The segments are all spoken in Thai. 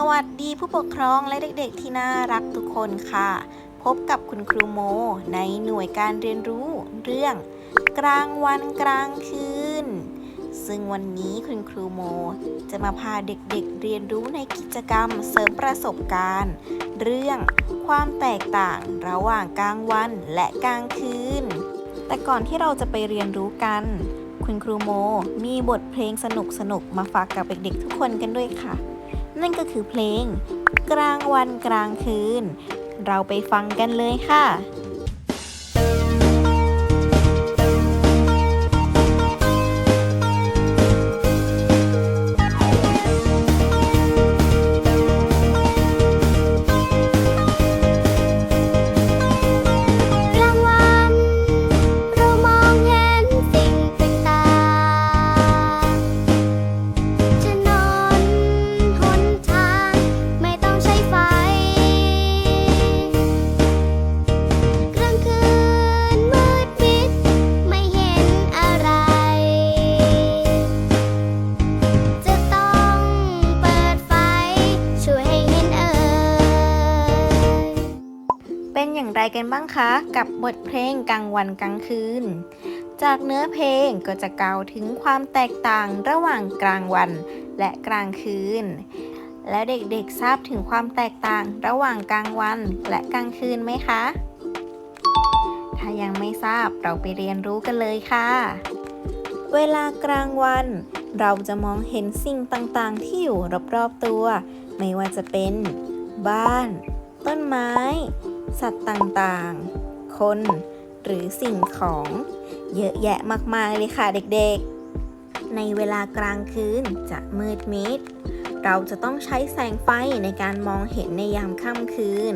สวัสดีผู้ปกครองและเด็กๆที่น่ารักทุกคนค่ะ พบกับคุณครูโม ในหน่วยการเรียนรู้เรื่อง กลางวันกลางคืน ซึ่งวันนี้คุณครูโม จะมาพาเด็กๆเรียนรู้ในกิจกรรมเสริมประสบการณ์ เรื่องความแตกต่างระหว่างกลางวันและกลางคืน แต่ก่อนที่เราจะไปเรียนรู้กัน คุณครูโม มีบทเพลงสนุกๆมาฝากกับเด็กๆทุกคนกันด้วยค่ะ นั่นก็คือเพลง กลางวันกลางคืน เราไปฟังกันเลยค่ะ ไรกันบ้างคะ กับบทเพลงกลางวันกลางคืน จากเนื้อเพลงก็จะกล่าวถึงความแตกต่างระหว่างกลางวันและกลางคืน แล้วเด็กๆทราบถึงความแตกต่างระหว่างกลางวันและกลางคืนไหมคะ ถ้ายังไม่ทราบเราไปเรียนรู้กันเลยค่ะ เวลากลางวัน เราจะมองเห็นสิ่งต่างๆ ที่อยู่รอบๆตัว ไม่ว่าจะเป็น บ้าน ต้นไม้ สัตว์ต่างๆ คน หรือสิ่งของ เยอะแยะมาก ๆ เลยค่ะเด็กๆ ในเวลากลางคืนจะมืดมิด เราจะต้องใช้แสงไฟในการมองเห็นในยามค่ำคืน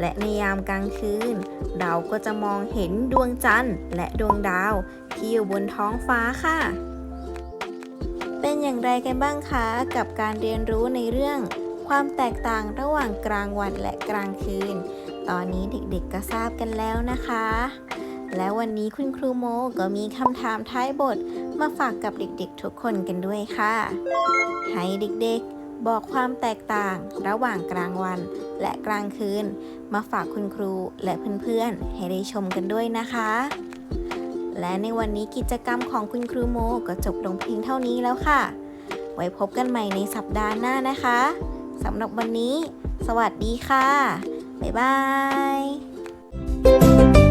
และในยามกลางคืน เราก็จะมองเห็นดวงจันทร์และดวงดาว ที่อยู่บนท้องฟ้าค่ะ เป็นอย่างไรกันบ้างคะกับการเรียนรู้ในเรื่องความแตกต่างระหว่างกลางวันและกลางคืน ตอนนี้เด็กๆก็ทราบกันแล้วนะคะ และวันนี้คุณครูโมก็มีคำถามท้ายบทมาฝากกับเด็กๆทุกคนกันด้วยค่ะ ให้เด็กๆบอกความแตกต่างระหว่างกลางวันและกลางคืน มาฝากคุณครูและเพื่อนๆ ให้ได้ชมกันด้วยนะคะ และในวันนี้กิจกรรมของคุณครูโมก็จบลงเพียงเท่านี้แล้วค่ะ ไว้พบกันใหม่ในสัปดาห์หน้านะคะสำหรับวันนี้ สวัสดีค่ะ บ๊ายบาย